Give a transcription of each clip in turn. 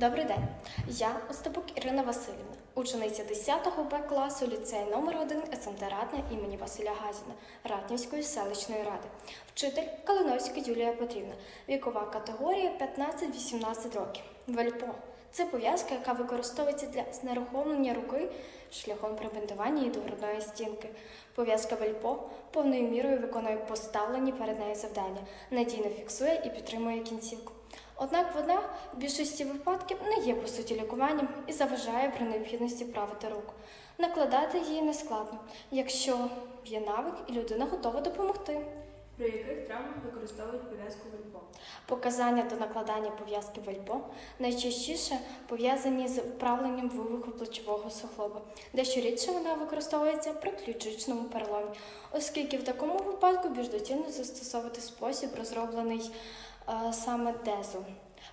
Добрий день, я Остапук Ірина Васильівна, учениця 10 Б класу ліцею номер 1 СМТ Ратна імені Василя Газіна Ратнівської селищної ради, вчитель Калиновська Юлія Петрівна, вікова категорія 15-18 років. Вельпо це пов'язка, яка використовується для знерухомлення руки шляхом прибинтування її до грудної стінки. Пов'язка вельпо повною мірою виконує поставлені перед нею завдання, надійно фіксує і підтримує кінцівку. Однак вона в більшості випадків не є по суті лікуванням і заважає при необхідності правити руку. Накладати її не складно, якщо є навик і людина готова допомогти. При яких травмах використовують пов'язку вельпо? Показання до накладання пов'язки вельпо найчастіше пов'язані з вправленням вивиху плечового суглоба. Дещо рідше вона використовується при ключичному переломі, оскільки в такому випадку більш доцільно застосовувати спосіб, розроблений саме дезу.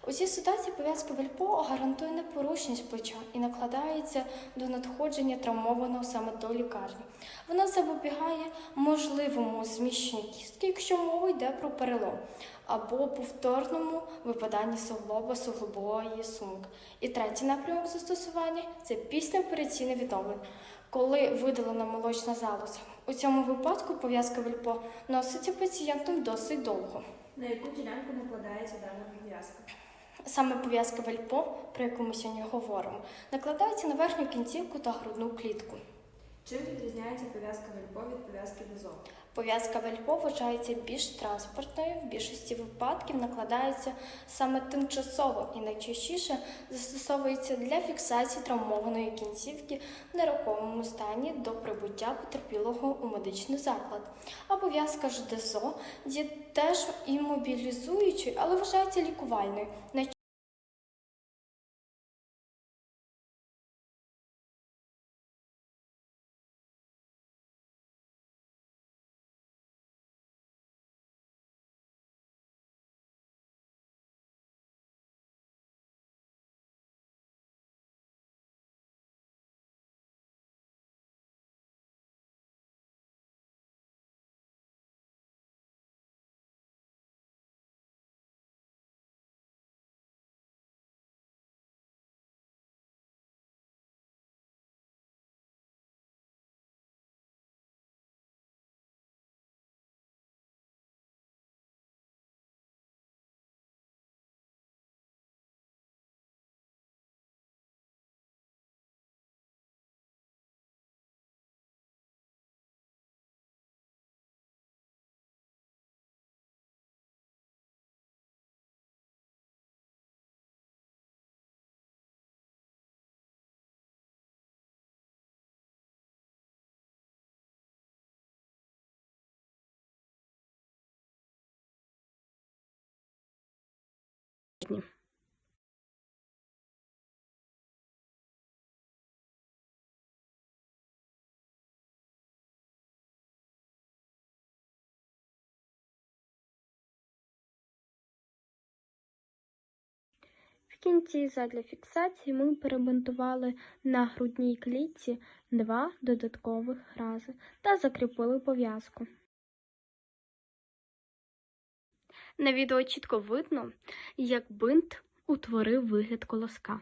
У цій ситуації пов'язка вельпо гарантує непорушність плеча і накладається до надходження травмованого саме до лікарні. Вона запобігає можливому зміщенню кістки, якщо мова йде про перелом, або повторному випаданні суглоба суглобової сумки. І третій напрямок застосування це післяопераційне відновлення, коли видалена молочна залоза. У цьому випадку пов'язка вельпо носиться пацієнтом досить довго. На яку ділянку накладається дана пов'язка? Саме пов'язка вельпо, про яку ми сьогодні говоримо, накладається на верхню кінцівку та грудну клітку. Чим відрізняється пов'язка вельпо від пов'язки дезо? Пов'язка вельпо вважається більш транспортною, в більшості випадків накладається саме тимчасово і найчастіше застосовується для фіксації травмованої кінцівки в нерухомому стані до прибуття потерпілого у медичний заклад. А пов'язка ж ДЗО є теж іммобілізуючою, але вважається лікувальною. Най- В кінці задля фіксації ми перебинтували на грудній клітці два додаткових рази та закріпили пов'язку. На відео чітко видно, як бинт утворив вигляд колоска.